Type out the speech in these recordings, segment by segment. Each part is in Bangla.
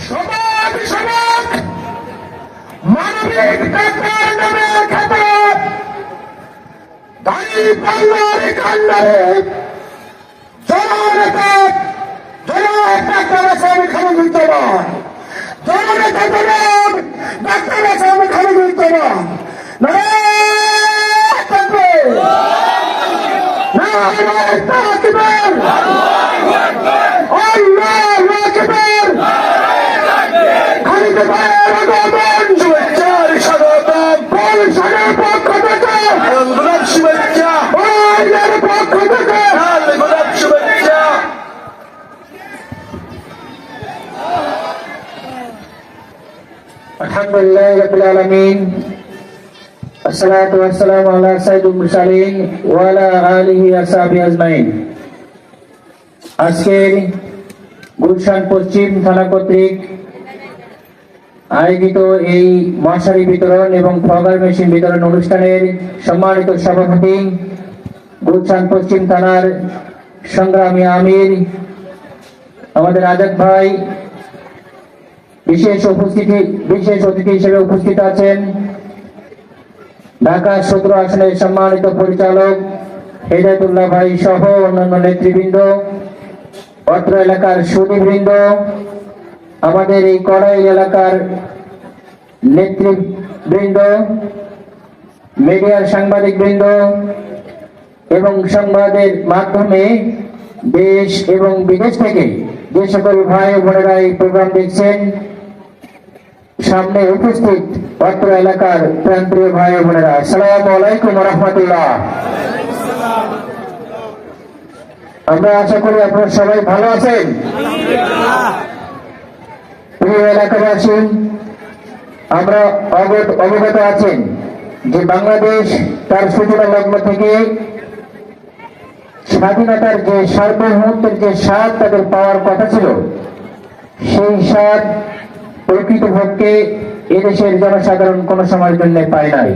সমাজ সমাজ মানবিক ডাক্তার নামে খ্যাত দাঁড়ি পাল্লার কান্ডারে জননেতা ডাক্তার আসামি খালিদুজ্জামান জননেতা জনাব ডাক্তার আসামি খালিদুজ্জামান নারায়ণ নারায়ণ থাকবে আল্লাহু الحمد لله رب العالمين الصلاة والسلام على سيد المرسلين وعلى آله وصحبه أجمعين আজকের গুলশান পশ্চিম থানা কর্তৃক আয়োজিত এই মশারি বিতরণ এবং ফগার মেশিন বিতরণ অনুষ্ঠানের সম্মানিত সভাপতি, গুলশান পশ্চিম থানার সংগ্রামী আমির, আমাদের আজাদ ভাই, বিশেষ উপস্থিতি, বিশেষ অতিথি হিসেবে উপস্থিত আছেন। ঢাকা সতেরো আসনের সম্মানিত পরিচালক হেদায়তুল্লাহ ভাই সহ অন্যান্য নেতৃবৃন্দ, অত্র এলাকার সুদীবৃন্দ আমাদের এই কড়াই এলাকার নেতৃবৃন্দ, মিডিয়ার সাংবাদিক বৃন্দ এবং সংবাদের মাধ্যমে দেশ এবং বিদেশ থেকে যে সকল ভাই বোনেরা এই প্রোগ্রাম দেখছেন, সামনে উপস্থিত অত্র এলাকার প্রান্তীয় ভাই বোনেরা। আসসালাম আলাইকুম রহমতুল্লাহ। আমরা আশা করি আপনারা সবাই ভালো আছেন। প্রিয় এলাকাবাসী আমরা অবগত আছেন যে বাংলাদেশ তার সূচনা লগ্ন থেকে স্বাধীনতার যে সার্বভৌমত্বের যে স্বাদ তাদের পাওয়ার কথা ছিল, সেই স্বাদ প্রকৃতপক্ষে এদেশের জনসাধারণ কোন সময়ের জন্য পায় নাই।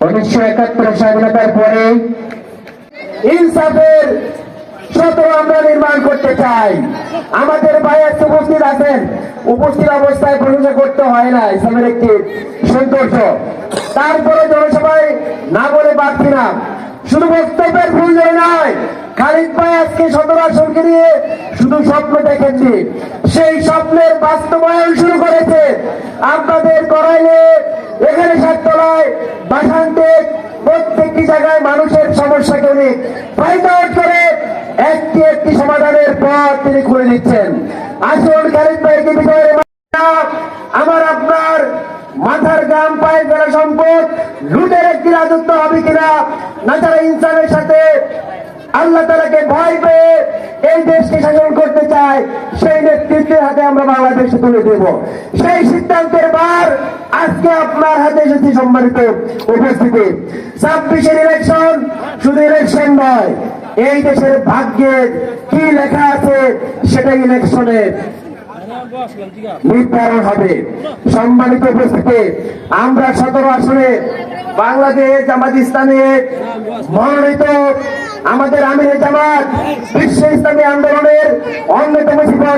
উনিশশো একাত্তর স্বাধীনতার পরে ইনসাফের সতেরো আমরা নির্মাণ করতে চাই। আমাদের বায়াস উপস্থিত আছেন। উপস্থিত অবস্থায় প্রশংসা করতে হয় না ইসলামের একটি সৌন্দর্য তারপরে জনসভায় না বলে পারছি না। শুধু বক্তব্যের প্রয়োজন নয় খালিদ ভাই আজকে সতেরো আসনকে নিয়ে শুধু স্বপ্ন দেখেননি। সেই স্বপ্নের বাস্তবায়ন শুরু করেছে। আপনাদের করাইলে এখানে সাততলায় বাসান্তে প্রত্যেকটি জায়গায় মানুষের সমস্যাকে উনি ফাইন্ড আউট করে একটি একটি সমাধানের পথ তিনি খুলে দিচ্ছেন। আসুন, খালিদ ভাইকে বিষয়ে আমার আপনার মাথার গ্রাম পায়ে ফেলা সম্পদ। লুটের একটি রাজত্ব হবে কিনা? না তারা ইনসানের সাথে আল্লাহ তালাকে ভয় পেয়ে এই দেশকে শাসন করতে চায়, সেই নেতৃত্বের হাতে আমরা বাংলাদেশে তুলে দেব। সেই সিদ্ধান্তের বার আজকে আপনার হাতে এসেছি সম্মানিত উপস্থিতি। ছাব্বিশের ইলেকশন শুধু ইলেকশন নয়, এই দেশের ভাগ্যে কি লেখা আছে সেটা ইলেকশনের নির্ধারণ হবে। সম্মানিত উপস্থিতি, আমরা সতেরো আসনে বাংলাদেশ জামাত ইসলামী মনোনীত আমাদের আমির জামাত বিশ্ব ইসলামী আন্দোলনের অন্যতম সিপাহ